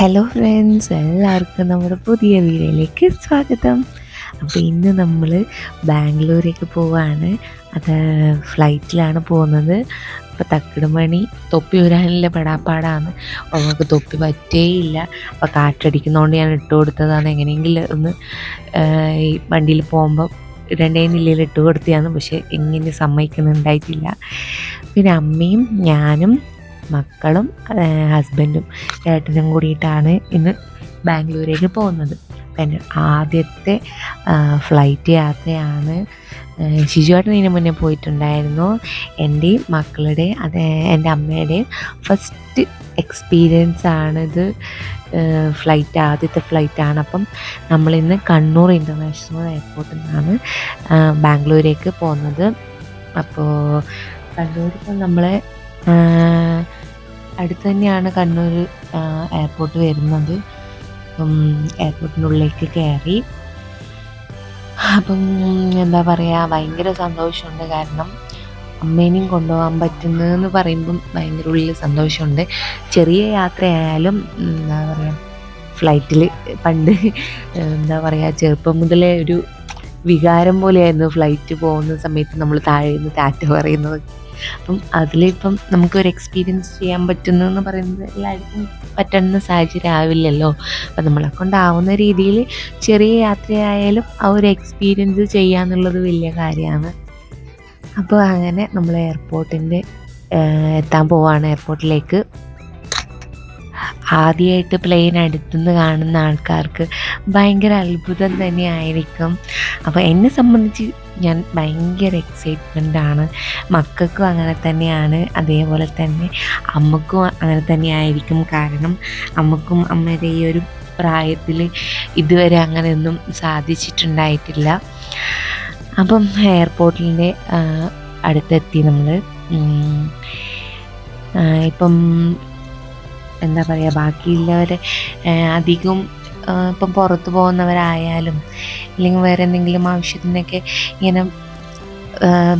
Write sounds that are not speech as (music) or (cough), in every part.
Hello friends എല്ലാവർക്കും നമ്മുടെ പുതിയ വീഡിയോയിലേക്ക് സ്വാഗതം. അപ്പോൾ ഇന്ന് നമ്മൾ ബാംഗ്ലൂരേക്ക് പോവാണ്. അത് ഫ്ലൈറ്റിലാണ് പോകുന്നത്. അപ്പോൾ തക്കിടുമണി തൊപ്പി വരാനില്ല പെടാപ്പാടാണ്. അപ്പോൾ നമുക്ക് തൊപ്പി പറ്റേയില്ല. അപ്പോൾ കാറ്റടിക്കുന്നതുകൊണ്ട് ഞാൻ ഇട്ട് കൊടുത്തതാണ്. എങ്ങനെയെങ്കിലും ഒന്ന് ഈ വണ്ടിയിൽ പോകുമ്പോൾ രണ്ടേ നിലയിൽ ഇട്ട് കൊടുത്തതാണ്. പക്ഷേ എങ്ങനെ സമ്മതിക്കുന്നുണ്ടായിട്ടില്ല. പിന്നെ അമ്മയും ഞാനും മക്കളും ഹസ്ബൻഡും ചേട്ടനും കൂടിയിട്ടാണ് ഇന്ന് ബാംഗ്ലൂരേക്ക് പോകുന്നത്. എന്റെ ആദ്യത്തെ ഫ്ലൈറ്റ് യാത്രയാണ് ശിശുവായിട്ട് ഇതിന് മുന്നേ പോയിട്ടുണ്ടായിരുന്നു. എന്റെയും മക്കളുടെ അത് എന്റെ അമ്മയുടെയും ഫസ്റ്റ് എക്സ്പീരിയൻസ് ആണിത് ഫ്ലൈറ്റ് ആദ്യത്തെ ഫ്ലൈറ്റാണ് അപ്പം നമ്മളിന്ന് കണ്ണൂർ ഇന്റർനാഷണൽ എയർപോർട്ടിൽ നിന്നാണ് ബാംഗ്ലൂരേക്ക് പോകുന്നത്. അപ്പോൾ കണ്ണൂരിപ്പം നമ്മളെ അടുത്ത് തന്നെയാണ് കണ്ണൂർ എയർപോർട്ട് വരുന്നത്. അപ്പം എയർപോർട്ടിനുള്ളിലേക്ക് കയറി അപ്പം എന്താ പറയുക ഭയങ്കര സന്തോഷമുണ്ട്. കാരണം അമ്മേനെയും കൊണ്ടുപോകാൻ പറ്റുന്നതെന്ന് പറയുമ്പം ഭയങ്കര ഉള്ളിൽ സന്തോഷമുണ്ട്. ചെറിയ യാത്രയായാലും എന്താ പറയുക ഫ്ലൈറ്റിൽ പണ്ട് എന്താ പറയുക ചെറുപ്പം മുതലേ ഒരു വികാരം പോലെയായിരുന്നു ഫ്ലൈറ്റ് പോകുന്ന സമയത്ത് നമ്മൾ താഴെ നിന്ന് ടാറ്റ പറയുന്നത്. അപ്പം അതിലിപ്പം നമുക്കൊരു എക്സ്പീരിയൻസ് ചെയ്യാൻ പറ്റുന്നു എന്ന് പറയുന്നത് എല്ലാവർക്കും പറ്റുന്ന സാഹചര്യം ആവില്ലല്ലോ അപ്പം നമ്മളെ കൊണ്ടാവുന്ന രീതിയിൽ ചെറിയ യാത്രയായാലും ആ ഒരു എക്സ്പീരിയൻസ് ചെയ്യാന്നുള്ളത് വലിയ കാര്യമാണ്. അപ്പോൾ അങ്ങനെ നമ്മൾ എയർപോർട്ടിന്റെ എത്താൻ പോവാണ്. എയർപോർട്ടിലേക്ക് ആദ്യമായിട്ട് പ്ലെയിൻ അടുത്തുനിന്ന് കാണുന്ന ആൾക്കാർക്ക് ഭയങ്കര അത്ഭുതം തന്നെയായിരിക്കും. അപ്പോൾ എന്നെ സംബന്ധിച്ച് ഞാൻ ഭയങ്കര എക്സൈറ്റ്മെന്റ് ആണ്. മക്കൾക്കും അങ്ങനെ തന്നെയാണ്. അതേപോലെ തന്നെ അമ്മക്കും അങ്ങനെ തന്നെയായിരിക്കും കാരണം അമ്മക്കും അമ്മയുടെ ഈ ഒരു പ്രായത്തിൽ ഇതുവരെ അങ്ങനെയൊന്നും സാധിച്ചിട്ടുണ്ടായിട്ടില്ല. അപ്പം എയർപോർട്ടിന്റെ അടുത്തെത്തി നമ്മൾ ഇപ്പം എന്താ പറയുക ബാക്കിയുള്ളവരെ അധികം ഇപ്പം പുറത്ത് പോകുന്നവരായാലും അല്ലെങ്കിൽ വേറെ എന്തെങ്കിലും ആവശ്യത്തിനൊക്കെ ഇങ്ങനെ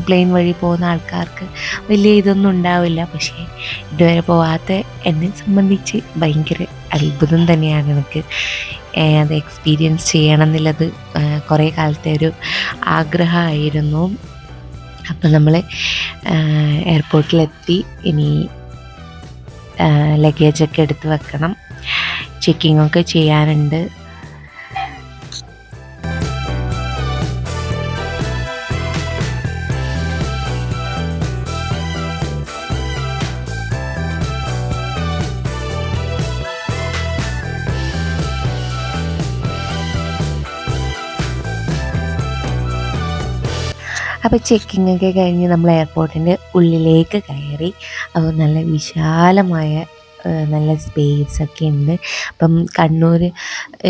പ്ലെയിൻ വഴി പോകുന്ന ആൾക്കാർക്ക് വലിയ ഇതൊന്നും ഉണ്ടാവില്ല. പക്ഷേ ഇതുവരെ പോവാത്ത എന്നെ സംബന്ധിച്ച് ഭയങ്കര അത്ഭുതം തന്നെയാണ് എനിക്ക് അത് എക്സ്പീരിയൻസ് ചെയ്യണം എന്നുള്ളത് കുറേ കാലത്തെ ഒരു ആഗ്രഹമായിരുന്നു. അപ്പം നമ്മൾ എയർപോർട്ടിലെത്തി ഇനി ലഗേജൊക്കെ എടുത്ത് വെക്കണം. ചെക്കിങ്ങൊക്കെ ചെയ്യാനുണ്ട് അപ്പോൾ ചെക്കിംഗ് ഒക്കെ കഴിഞ്ഞ് നമ്മൾ എയർപോർട്ടിന്റെ ഉള്ളിലേക്ക് കയറി. അപ്പോൾ നല്ല വിശാലമായ നല്ല സ്പേസ് ഒക്കെ ഉണ്ട്. അപ്പം കണ്ണൂർ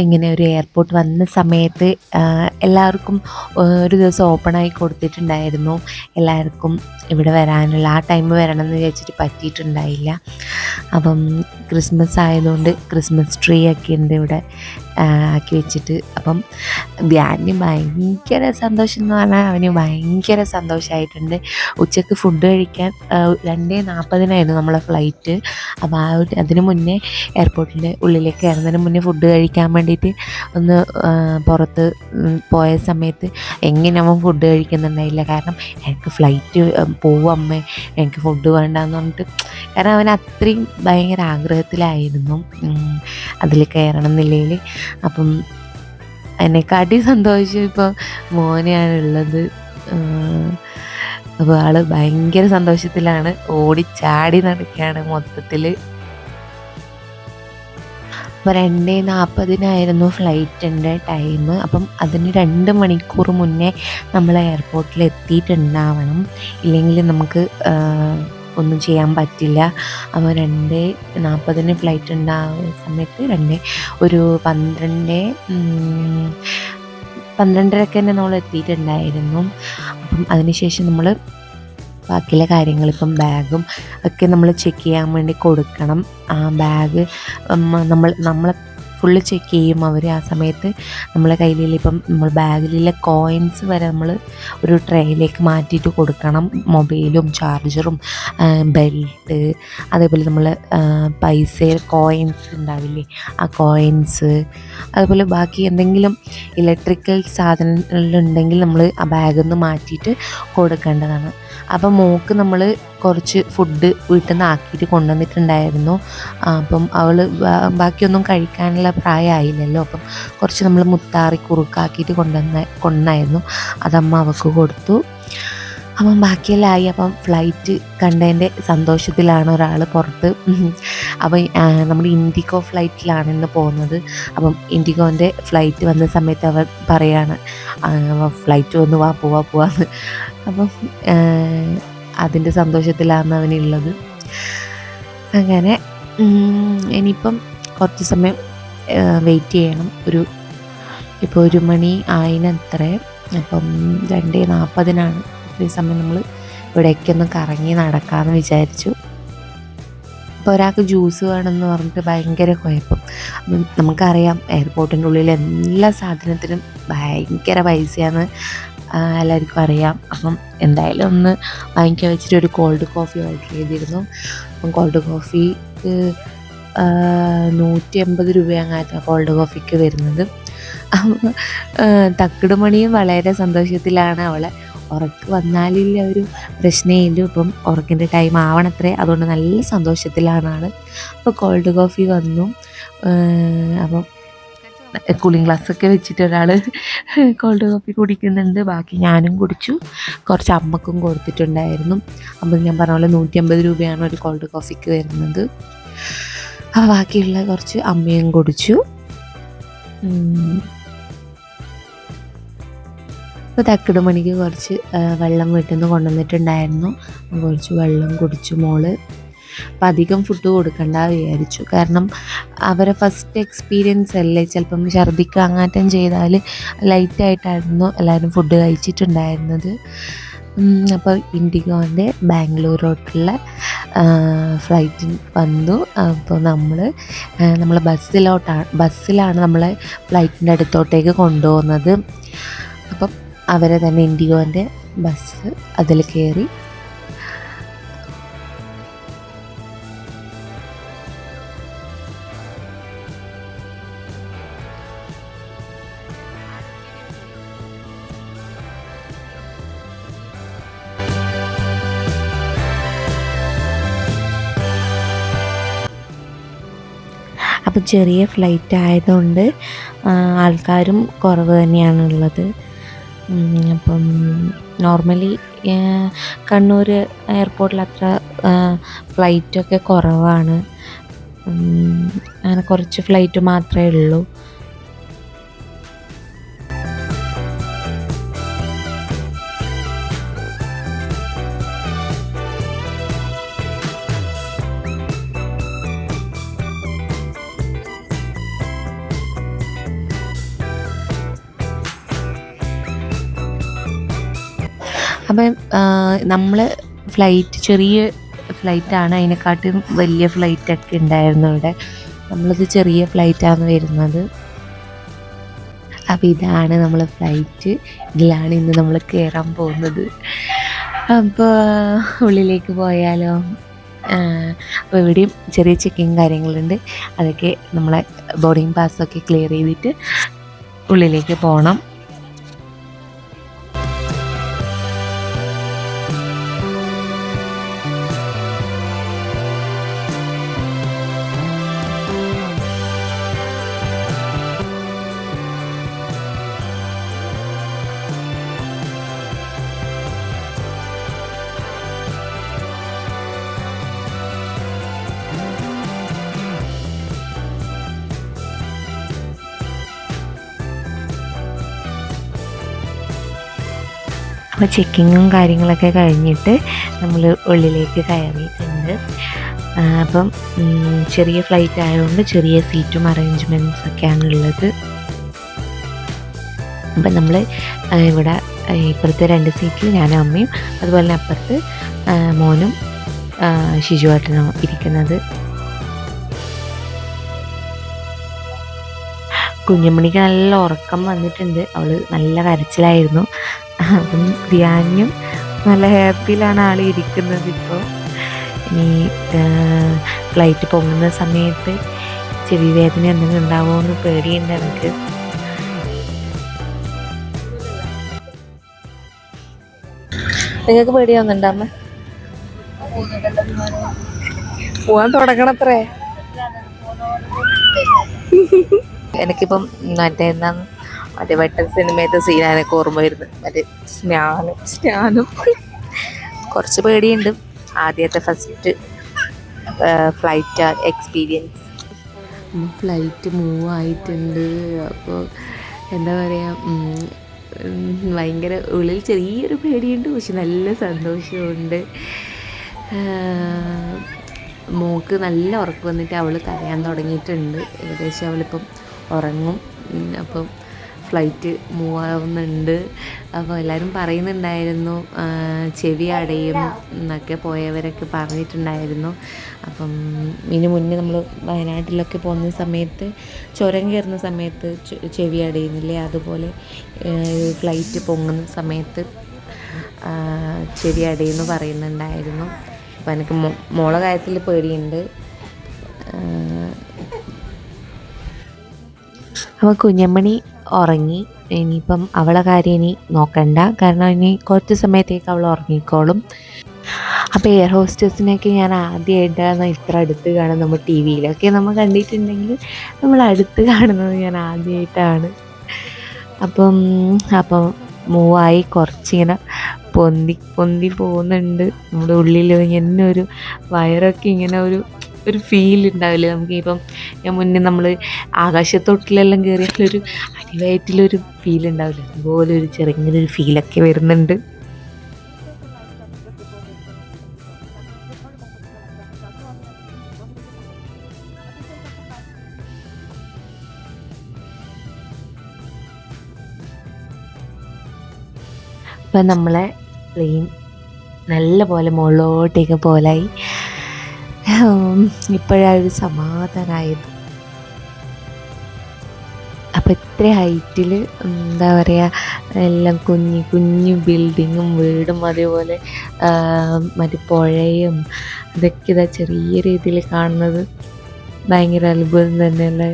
ഇങ്ങനെ ഒരു എയർപോർട്ട് വന്ന സമയത്ത് എല്ലാവർക്കും ഒരു ദിവസം ഓപ്പണായി കൊടുത്തിട്ടുണ്ടായിരുന്നു. എല്ലാവർക്കും ഇവിടെ വരാനുള്ള ആ ടൈം വരണം എന്ന് വിചാരിച്ചിട്ട് പറ്റിയിട്ടുണ്ടായില്ല. അപ്പം ക്രിസ്മസ് ആയതുകൊണ്ട് ക്രിസ്മസ് ട്രീ ഒക്കെ ഉണ്ട് ഇവിടെ. ആക്കി വെച്ചിട്ട് അപ്പം ധ്യാന് ഭയങ്കര സന്തോഷം എന്ന് പറഞ്ഞാൽ അവന് ഭയങ്കര സന്തോഷമായിട്ടുണ്ട്. ഉച്ചയ്ക്ക് ഫുഡ് കഴിക്കാൻ രണ്ടേ നാൽപ്പതിനായിരുന്നു നമ്മളെ ഫ്ലൈറ്റ് അപ്പോൾ ആ ഒരു അതിന് മുന്നേ എയർപോർട്ടിന്റെ ഉള്ളിലേക്ക് ഇറങ്ങുന്നതിന് മുന്നേ ഫുഡ് കഴിക്കാൻ വേണ്ടിയിട്ട് ഒന്ന് പുറത്ത് പോയ സമയത്ത് എങ്ങനെ അവൻ ഫുഡ് കഴിക്കുന്നുണ്ടായില്ല. കാരണം എനിക്ക് ഫ്ലൈറ്റ് പോവും അമ്മേ എനിക്ക് ഫുഡ് വേണ്ടെന്ന് പറഞ്ഞിട്ട് കാരണം അവൻ അത്രയും ഭയങ്കര ആഗ്രഹത്തിലായിരുന്നു. അതിൽ കയറണം എന്നില്ലെങ്കിൽ അപ്പം എന്നെക്കാട്ടി സന്തോഷം ഇപ്പോൾ മോനെയാണുള്ളത്. അപ്പോൾ ആൾ ഭയങ്കര സന്തോഷത്തിലാണ്. ഓടിച്ചാടി നടക്കുകയാണ് മൊത്തത്തിൽ അപ്പോൾ രണ്ടേ നാൽപ്പതിനായിരുന്നു ഫ്ലൈറ്റിന്റെ ടൈം അപ്പം അതിന് രണ്ട് മണിക്കൂർ മുന്നേ നമ്മൾ എയർപോർട്ടിൽ എത്തിയിട്ടുണ്ടാവണം ഇല്ലെങ്കിൽ നമുക്ക് ഒന്നും ചെയ്യാൻ പറ്റില്ല. അപ്പോൾ രണ്ട് നാൽപ്പതിന് ഫ്ലൈറ്റ് ഉണ്ടാകുന്ന സമയത്ത് രണ്ട് ഒരു പന്ത്രണ്ട് പന്ത്രണ്ടരക്ക് തന്നെ നമ്മൾ എത്തിയിട്ടുണ്ടായിരുന്നു. അപ്പം അതിനുശേഷം നമ്മൾ ബാക്കിയുള്ള കാര്യങ്ങൾ ഇപ്പം ബാഗും ഒക്കെ നമ്മൾ ചെക്ക് ചെയ്യാൻ വേണ്ടി കൊടുക്കണം. ആ ബാഗ് നമ്മൾ നമ്മളെ ഫുള്ള് ചെക്ക് ചെയ്യും അവർ ആ സമയത്ത്. നമ്മളെ കയ്യിലുള്ള ഇപ്പം നമ്മൾ ബാഗിലുള്ള കോയിൻസ് വരെ നമ്മൾ ഒരു ട്രേയിലേക്ക് മാറ്റിയിട്ട് കൊടുക്കണം. മൊബൈലും ചാർജറും ബെൽറ്റ് അതേപോലെ നമ്മൾ പൈസ കോയിൻസ് ഉണ്ടാവില്ലേ ആ കോയിൻസ് അതുപോലെ ബാക്കി എന്തെങ്കിലും ഇലക്ട്രിക്കൽ സാധനങ്ങളുണ്ടെങ്കിൽ നമ്മൾ ആ ബാഗിൽ നിന്ന് മാറ്റിയിട്ട് കൊടുക്കേണ്ടതാണ്. അപ്പം മോക്ക് നമ്മൾ കുറച്ച് ഫുഡ് വീട്ടിൽ നിന്ന് ആക്കിയിട്ട് കൊണ്ടുവന്നിട്ടുണ്ടായിരുന്നു. അപ്പം അവൾ ബാക്കിയൊന്നും കഴിക്കാനുള്ള പ്രായമായില്ലല്ലോ. അപ്പം കുറച്ച് നമ്മൾ മുത്താറി കുറുക്കാക്കിയിട്ട് കൊണ്ടുവന്ന കൊണ്ടുവന്നായിരുന്നു അതമ്മ അവൾക്ക് കൊടുത്തു. അപ്പം ആയി അപ്പം ഫ്ലൈറ്റ് കണ്ടതിന്റെ സന്തോഷത്തിലാണ് ഒരാൾ പുറത്ത്. അപ്പം നമ്മൾ ഇൻഡിഗോ ഫ്ലൈറ്റിലാണ് ഇന്ന് പോകുന്നത്. അപ്പം ഇൻഡിഗോന്റെ ഫ്ലൈറ്റ് വന്ന സമയത്ത് അവർ പറയാണ് ഫ്ലൈറ്റ് വന്ന് വാ പോവാ പോവാന്ന്. അപ്പം അതിന്റെ സന്തോഷത്തിലാണ് അവനുള്ളത്. അങ്ങനെ ഇനിയിപ്പം കുറച്ച് സമയം വെയിറ്റ് ചെയ്യണം. ഒരു ഇപ്പോൾ ഒരു മണി ആയിനത്രേ. അപ്പം രണ്ടേ നാൽപ്പതിനാണ്. ഇത്രയും സമയം നമ്മൾ ഇവിടേക്കൊന്ന് കറങ്ങി നടക്കാമെന്ന് വിചാരിച്ചു. ഇപ്പോൾ ഒരാൾക്ക് ജ്യൂസ് വേണമെന്ന് പറഞ്ഞിട്ട് ഭയങ്കര കുഴപ്പം. നമുക്കറിയാം എയർപോർട്ടിന്റെ ഉള്ളിൽ എല്ലാ സാധനത്തിനും ഭയങ്കര പൈസയാണ്. എല്ലാവർക്കും അറിയാം. അപ്പം എന്തായാലും ഒന്ന് വാങ്ങിക്കാൻ വെച്ചിട്ട് ഒരു കോൾഡ് കോഫി ഓർഡർ ചെയ്തിരുന്നു. അപ്പം കോൾഡ് കോഫിക്ക് നൂറ്റി എൺപത് രൂപയങ്ങാറ്റാണ് കോൾഡ് കോഫിക്ക് വരുന്നത്. തക്കിടുമണിയും വളരെ സന്തോഷത്തിലാണ് അവളെ. ഉറക്ക് വന്നാലില്ല ഒരു പ്രശ്നമില്ല ഇപ്പം ഉറക്കിന്റെ ടൈം ആവണത്രേ. അതുകൊണ്ട് നല്ല സന്തോഷത്തിലാണ് ആൾ അപ്പോൾ കോൾഡ് കോഫി വന്നു അപ്പം കൂളിംഗ് ഗ്ലാസ്സൊക്കെ വെച്ചിട്ട് ഒരാൾ കോൾഡ് കോഫി കുടിക്കുന്നുണ്ട്. ബാക്കി ഞാനും കുടിച്ചു. കുറച്ച് അമ്മക്കും കൊടുത്തിട്ടുണ്ടായിരുന്നു. അപ്പം ഞാൻ പറഞ്ഞ പോലെ നൂറ്റി അമ്പത് രൂപയാണ് ഒരു കോൾഡ് കോഫിക്ക് വരുന്നത്. അപ്പോൾ ബാക്കിയുള്ള കുറച്ച് അമ്മയും കുടിച്ചു. ഉം. ഇപ്പോൾ തക്കിട് മണിക്ക് കുറച്ച് വെള്ളം വീട്ടിൽ നിന്ന് കൊണ്ടുവന്നിട്ടുണ്ടായിരുന്നു. കുറച്ച് വെള്ളം കുടിച്ചു മോൾ. അപ്പം അധികം ഫുഡ് കൊടുക്കണ്ട വിചാരിച്ചു. കാരണം അവരെ ഫസ്റ്റ് എക്സ്പീരിയൻസ് അല്ലേ? ചിലപ്പം ഛർദിക്കുക അങ്ങാറ്റം ചെയ്താൽ ലൈറ്റായിട്ടായിരുന്നു എല്ലാവരും ഫുഡ് കഴിച്ചിട്ടുണ്ടായിരുന്നത്. അപ്പോൾ ഇൻഡിഗോന്റെ ബാംഗ്ലൂരോട്ടുള്ള ഫ്ലൈറ്റിൽ വന്നു. അപ്പോൾ നമ്മൾ നമ്മൾ ബസ്സിലോട്ടാണ് ബസ്സിലാണ് നമ്മളെ ഫ്ലൈറ്റിന്റെ അടുത്തോട്ടേക്ക് കൊണ്ടുപോകുന്നത്. അവരെ തന്നെ ഇൻഡിഗോന്റെ ബസ് അതിൽ കയറി. അപ്പോൾ ചെറിയ ഫ്ലൈറ്റ് ആയതുകൊണ്ട് ആൾക്കാരും കുറവ് തന്നെയാണുള്ളത്. അപ്പം നോർമലി കണ്ണൂർ എയർപോർട്ടിൽ അത്ര ഫ്ലൈറ്റൊക്കെ കുറവാണ്. അങ്ങനെ കുറച്ച് ഫ്ലൈറ്റ് മാത്രമേ ഉള്ളൂ. അപ്പം നമ്മൾ ഫ്ലൈറ്റ് ചെറിയ ഫ്ലൈറ്റാണ് അതിനെക്കാട്ടും വലിയ ഫ്ലൈറ്റൊക്കെ ഉണ്ടായിരുന്നു ഇവിടെ നമ്മളത് ചെറിയ ഫ്ലൈറ്റാണ് വരുന്നത്. അപ്പോൾ ഇതാണ് നമ്മൾ ഫ്ലൈറ്റ് ഇതിലാണ് ഇന്ന് നമ്മൾ കയറാൻ പോകുന്നത്. അപ്പോൾ ഉള്ളിലേക്ക് പോയാലോ? അപ്പോൾ ഇവിടെയും ചെറിയ ചെക്കിങ് കാര്യങ്ങളുണ്ട്. അതൊക്കെ നമ്മളെ ബോർഡിങ് പാസ്സൊക്കെ ക്ലിയർ ചെയ്തിട്ട് ഉള്ളിലേക്ക് പോകണം അപ്പോൾ ചെക്കിങ്ങും കാര്യങ്ങളൊക്കെ കഴിഞ്ഞിട്ട് നമ്മൾ ഉള്ളിലേക്ക് കയറിയിട്ടുണ്ട് അപ്പം ചെറിയ ഫ്ലൈറ്റ് ആയതുകൊണ്ട് ചെറിയ സീറ്റും അറേഞ്ച്മെന്റ്സ് ഒക്കെയാണ് ഉള്ളത്. അപ്പം നമ്മൾ ഇവിടെ ഇപ്പുറത്തെ രണ്ട് സീറ്റിൽ ഞാനും അമ്മയും അതുപോലെ തന്നെ അപ്പുറത്ത് മോനും ഷിജുവേട്ടനും ഇരിക്കുന്നത്. കുഞ്ഞുമണിക്ക് നല്ല ഉറക്കം വന്നിട്ടുണ്ട്. അവൾ നല്ല കരച്ചിലായിരുന്നു. അപ്പം ധ്യാനും നല്ല ഹാപ്പിയിലാണ് ആൾ ഇരിക്കുന്നത് ഇപ്പോൾ ഇനി ഫ്ലൈറ്റ് പോകുന്ന സമയത്ത് ചെവി വേദന എന്തെങ്കിലും ഉണ്ടാവുമോ എന്ന് പേടിയുണ്ട് എനിക്ക്. നിങ്ങൾക്ക് പേടിയാവുന്നുണ്ടോ അമ്മ? പോവാൻ തുടങ്ങണത്രേ. (laughs) എനിക്കിപ്പം മറ്റേ എന്താ മറ്റേ വെട്ടൻ സിനിമയത്തെ സീനാനൊക്കെ ഓർമ്മ വരുന്നത് മറ്റേ സ്നാനം സ്നാനം. കുറച്ച് പേടിയുണ്ട്. ആദ്യത്തെ first flight experience flight move ആയിട്ടുണ്ട്. അപ്പോൾ എന്താ പറയുക ഭയങ്കര ഉള്ളിൽ ചെറിയൊരു പേടിയുണ്ട് പക്ഷെ നല്ല സന്തോഷമുണ്ട് മോക്ക് നല്ല ഉറക്കം വന്നിട്ട് അവൾ കരയാൻ തുടങ്ങിയിട്ടുണ്ട്. ഏകദേശം അവളിപ്പം ഉറങ്ങും. അപ്പം ഫ്ലൈറ്റ് മൂവ് ആവുന്നുണ്ട് അപ്പോൾ എല്ലാവരും പറയുന്നുണ്ടായിരുന്നു ചെവി അടയും എന്നൊക്കെ പോയവരൊക്കെ പറഞ്ഞിട്ടുണ്ടായിരുന്നു. അപ്പം ഇതിന് മുന്നേ നമ്മൾ വയനാട്ടിലൊക്കെ പോകുന്ന സമയത്ത് ചുരം കയറുന്ന സമയത്ത് ചെവി അടയുന്നില്ലേ? അതുപോലെ ഫ്ലൈറ്റ് പൊങ്ങുന്ന സമയത്ത് ചെവി അടയെന്ന് പറയുന്നുണ്ടായിരുന്നു. അപ്പം എനിക്ക് മോളെ കാര്യത്തിൽ പേടിയുണ്ട്. അപ്പോൾ കുഞ്ഞമ്മണി ഉറങ്ങി. ഇനിയിപ്പം അവളെ കാര്യം ഇനി നോക്കണ്ട. കാരണം ഇനി കുറച്ച് സമയത്തേക്ക് അവൾ ഉറങ്ങിക്കോളും. അപ്പോൾ എയർ ഹോസ്റ്റേഴ്സിനെയൊക്കെ ഞാൻ ആദ്യമായിട്ടാണ് ഇത്ര അടുത്ത് കാണുന്നത് നമ്മൾ ടി വിയിലൊക്കെ. നമ്മൾ കണ്ടിട്ടുണ്ടെങ്കിൽ നമ്മൾ അടുത്ത് കാണുന്നത് ഞാൻ ആദ്യമായിട്ടാണ് അപ്പം അപ്പം മൂവായി കുറച്ചിങ്ങനെ പൊന്തി പൊന്തി പോകുന്നുണ്ട്. നമ്മുടെ ഉള്ളിൽ ഇങ്ങനെ ഒരു വയറൊക്കെ ഇങ്ങനെ ഒരു ഒരു ഫീൽ ഉണ്ടാവില്ല നമുക്ക്? ഇപ്പം ഞാൻ മുന്നേ നമ്മൾ ആകാശത്തോട്ടിലെല്ലാം കയറിയാലൊരു അടിവയറ്റിലൊരു ഫീൽ ഉണ്ടാവില്ല അതുപോലെ ഒരു ചെറുങ്ങനൊരു ഫീലൊക്കെ വരുന്നുണ്ട്. അപ്പം നമ്മളെ പ്ലെയിൻ നല്ല പോലെ മുകളിലോട്ടേക്ക് പോലായി. ഇപ്പോഴാണ് ഒരു സമാധാനമായത് അപ്പം ഇത്ര ഹൈറ്റിൽ എന്താ പറയുക എല്ലാം കുഞ്ഞു കുഞ്ഞു ബിൽഡിങ്ങും വീടും അതേപോലെ മറ്റു പുഴയും ഇതൊക്കെ ഇതാ ചെറിയ രീതിയിൽ കാണുന്നത്. ഭയങ്കര അത്ഭുതം തന്നെയല്ലേ?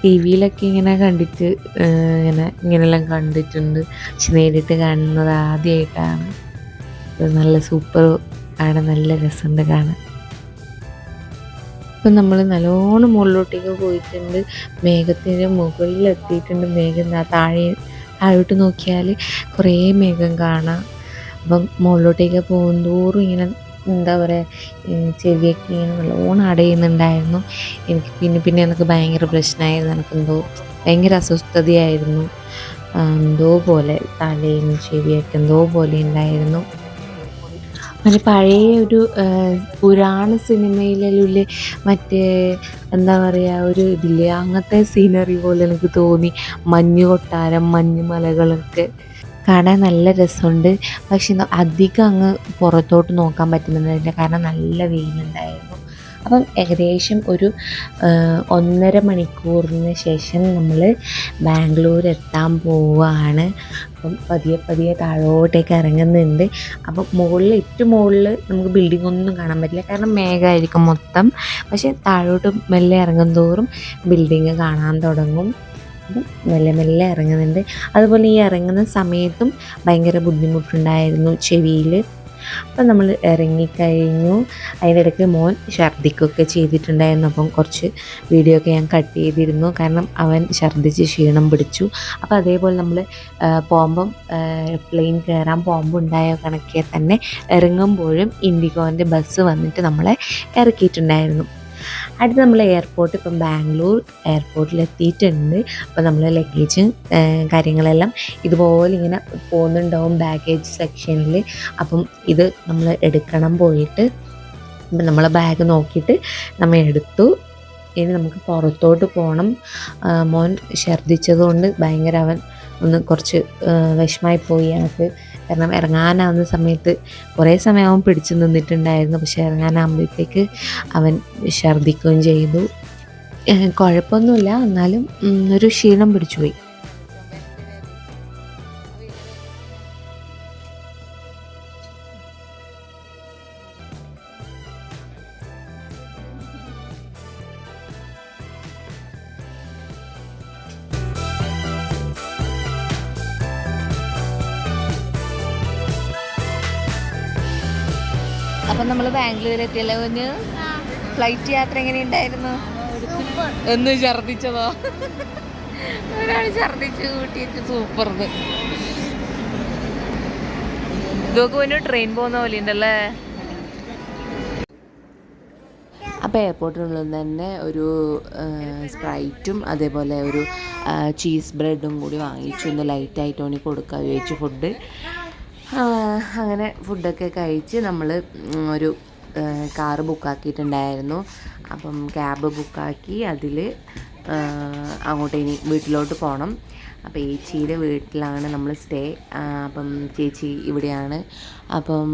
ടി വിയിലൊക്കെ ഇങ്ങനെ കണ്ടിട്ട് ഇങ്ങനെ ഇങ്ങനെല്ലാം കണ്ടിട്ടുണ്ട്. പക്ഷെ നേരിട്ട് കാണുന്നത് ആദ്യമായിട്ടാണ് നല്ല സൂപ്പർ കാണാൻ നല്ല രസമുണ്ട് കാണാൻ. ഇപ്പം നമ്മൾ നല്ലോണം മുകളിലോട്ടേക്ക് പോയിട്ടുണ്ട്. മേഘത്തിന്റെ മുകളിലെത്തിയിട്ടുണ്ട്. മേഘം താഴെ താഴോട്ട് നോക്കിയാൽ കുറേ മേഘം കാണാം. അപ്പം മുകളിലോട്ടേക്ക് പോകുന്തോറും ഇങ്ങനെ എന്താ പറയുക ചെവിയൊക്കെ ഇങ്ങനെ നല്ലോണം അടയുന്നുണ്ടായിരുന്നു. എനിക്ക് പിന്നെ പിന്നെ എനിക്ക് ഭയങ്കര പ്രശ്നമായിരുന്നു. എനിക്കെന്തോ ഭയങ്കര അസ്വസ്ഥതയായിരുന്നു. എന്തോ പോലെ തലയും ചെവിയൊക്കെ എന്തോ പോലെ ഉണ്ടായിരുന്നു. മറ്റേ പഴയ ഒരു പുരാണ സിനിമയിലെ മറ്റേ എന്താ പറയുക ഒരു ഇതില്ലേ അങ്ങനത്തെ സീനറി പോലെ എനിക്ക് തോന്നി. മഞ്ഞ് കൊട്ടാരം മഞ്ഞ് മലകളൊക്കെ. കാണാൻ നല്ല രസമുണ്ട്. പക്ഷെ അധികം അങ്ങ് പുറത്തോട്ട് നോക്കാൻ പറ്റുന്നുണ്ടായില്ല കാരണം നല്ല വെയിലുണ്ടായിരുന്നു. അപ്പം ഏകദേശം ഒരു ഒന്നര മണിക്കൂറിന് ശേഷം നമ്മൾ ബാംഗ്ലൂർ എത്താൻ പോവുകയാണ്. അപ്പം പതിയെ പതിയെ താഴോട്ടേക്ക് ഇറങ്ങുന്നുണ്ട്. അപ്പം മുകളിൽ ഏറ്റവും മുകളിൽ നമുക്ക് ബിൽഡിംഗ് ഒന്നും കാണാൻ പറ്റില്ല. കാരണം മേഘമായിരിക്കും മൊത്തം. പക്ഷേ താഴോട്ട് മെല്ലെ ഇറങ്ങും തോറും ബിൽഡിങ് കാണാൻ തുടങ്ങും. മെല്ലെ മെല്ലെ ഇറങ്ങുന്നുണ്ട്. അതുപോലെ ഈ ഇറങ്ങുന്ന സമയത്തും ഭയങ്കര ബുദ്ധിമുട്ടുണ്ടായിരുന്നു ചെവിയിൽ അപ്പം നമ്മൾ ഇറങ്ങിക്കഴിഞ്ഞു. അതിനിടയ്ക്ക് മോൻ ഛർദ്ദിക്കുകയൊക്കെ ചെയ്തിട്ടുണ്ടായിരുന്നു. അപ്പം കുറച്ച് വീഡിയോ ഒക്കെ ഞാൻ കട്ട് ചെയ്തിരുന്നു. കാരണം അവൻ ഛർദ്ദിച്ച് ക്ഷീണം പിടിച്ചു. അപ്പോൾ അതേപോലെ നമ്മൾ പോകുമ്പം പ്ലെയിൻ കയറാൻ പോകുമ്പോൾ ഉണ്ടായ കണക്കെ തന്നെ ഇറങ്ങുമ്പോഴും ഇൻഡിഗോന്റെ ബസ് വന്നിട്ട് നമ്മളെ ഇറക്കിയിട്ടുണ്ടായിരുന്നു. അടുത്ത് നമ്മൾ എയർപോർട്ട് ഇപ്പം ബാംഗ്ലൂർ എയർപോർട്ടിൽ എത്തിയിട്ടുണ്ട് അപ്പോൾ നമ്മൾ ലഗേജും കാര്യങ്ങളെല്ലാം ഇതുപോലെ ഇങ്ങനെ പോകുന്നുണ്ടാവും ബാഗേജ് സെക്ഷനിൽ അപ്പം ഇത് നമ്മൾ എടുക്കണം പോയിട്ട് നമ്മൾ ബാഗ് നോക്കിയിട്ട് നമ്മൾ എടുത്തു. ഇനി നമുക്ക് പുറത്തോട്ട് പോകണം മോൻ ഛർദ്ദിച്ചതുകൊണ്ട് ഭയങ്കര അവൻ ഒന്ന് കുറച്ച് വിഷമായി പോയി. എനിക്ക് കാരണം ഇറങ്ങാനാവുന്ന സമയത്ത് കുറേ സമയം അവൻ പിടിച്ചു നിന്നിട്ടുണ്ടായിരുന്നു. പക്ഷെ ഇറങ്ങാനാകുമ്പോഴത്തേക്ക് അവൻ ഛർദ്ദിക്കുകയും ചെയ്തു. കുഴപ്പമൊന്നുമില്ല. എന്നാലും ഒരു ക്ഷീണം പിടിച്ചു അപ്പം നമ്മൾ ബാംഗ്ലൂർ എത്തിയല്ലോ. ഒന്ന് ഫ്ലൈറ്റ് യാത്ര എങ്ങനെയുണ്ടായിരുന്നു എന്ന് ഛർദിച്ചതോ ഒരാൾ ഛർദിച്ച് കൂട്ടിയിട്ട് സൂപ്പർന്ന്. ഇതൊക്കെ പിന്നെ ട്രെയിൻ പോകുന്ന പോലെ ഉണ്ടല്ലേ അപ്പോൾ എയർപോർട്ടിനുള്ളിൽ തന്നെ ഒരു സ്പ്രൈറ്റും അതേപോലെ ഒരു ചീസ് ബ്രെഡും കൂടി വാങ്ങിച്ചു. ഒന്ന് ലൈറ്റായിട്ട് ഓണി കൊടുക്കുക ചോദിച്ചു ഫുഡ് അങ്ങനെ ഫുഡൊക്കെ കഴിച്ച് നമ്മൾ ഒരു കാറ് ബുക്കാക്കിയിട്ടുണ്ടായിരുന്നു. അപ്പം ക്യാബ് ബുക്കാക്കി അതിൽ അങ്ങോട്ട് ഇനി വീട്ടിലോട്ട് പോകണം അപ്പോൾ ഏച്ചിയുടെ വീട്ടിലാണ് നമ്മൾ സ്റ്റേ അപ്പം ചേച്ചി ഇവിടെയാണ്. അപ്പം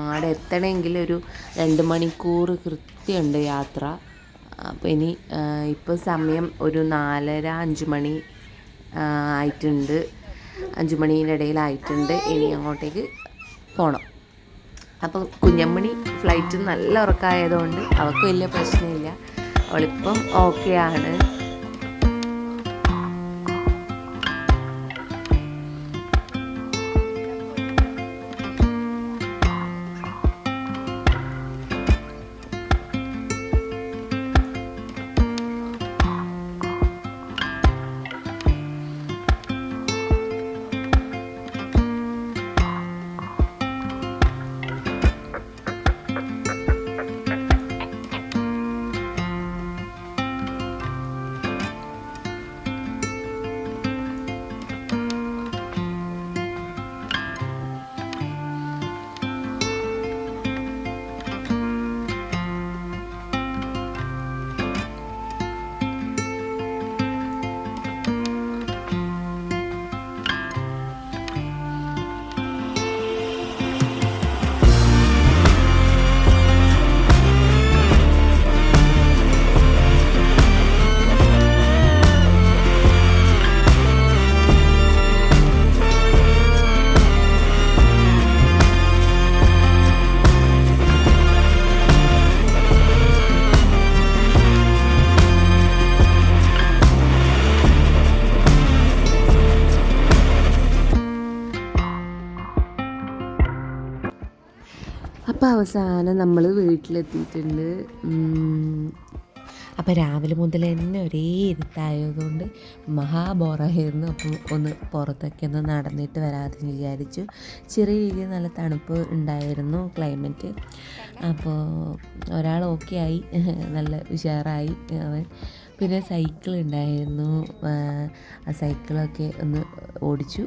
ആടെ എത്തണമെങ്കിൽ ഒരു രണ്ട് മണിക്കൂർ കൃത്യമുണ്ട് യാത്ര. അപ്പോൾ ഇനി ഇപ്പോൾ സമയം ഒരു നാലര അഞ്ച് മണി ആയിട്ടുണ്ട്. അഞ്ച് മണീന്റെ ഇടയിലായിട്ടുണ്ട് ഇനി അങ്ങോട്ടേക്ക് പോകണം അപ്പോൾ കുഞ്ഞമ്മണി ഫ്ലൈറ്റ് നല്ല ഉറക്കമായതുകൊണ്ട് അവൾക്ക് വലിയ പ്രശ്നമില്ല. അവളിപ്പം ഓക്കെ അവസാനം നമ്മൾ വീട്ടിലെത്തിയിട്ടുണ്ട്. അപ്പോൾ രാവിലെ മുതൽ തന്നെ ഒരേ ഇരുട്ടായതുകൊണ്ട് മഹാബോറായിരുന്നു. അപ്പം ഒന്ന് പുറത്തൊക്കെ ഒന്ന് നടന്നിട്ട് വരാമെന്ന് വിചാരിച്ചു. ചെറിയ രീതിയിൽ നല്ല തണുപ്പ് ഉണ്ടായിരുന്നു ക്ലൈമറ്റ്. അപ്പോൾ ഒരാൾ ഓക്കെ ആയി. നല്ല ഉഷാറായി. അവൻ പിന്നെ സൈക്കിൾ ഉണ്ടായിരുന്നു. ആ സൈക്കിളൊക്കെ ഒന്ന് ഓടിച്ചു.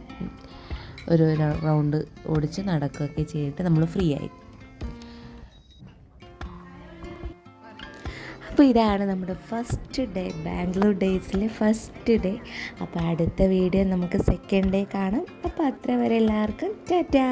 ഒരു റൗണ്ട് ഓടിച്ച് നടക്കുകയൊക്കെ ചെയ്തിട്ട് നമ്മൾ ഫ്രീ ആയി. അപ്പോൾ ഇതാണ് നമ്മുടെ ഫസ്റ്റ് ഡേ ബാംഗ്ലൂർ ഡേയ്സിലെ ഫസ്റ്റ് ഡേ അപ്പോൾ അടുത്ത വീഡിയോ നമുക്ക് സെക്കൻഡ് ഡേ കാണാം. അപ്പോൾ അത്ര വരെ എല്ലാവർക്കും ടാറ്റാ.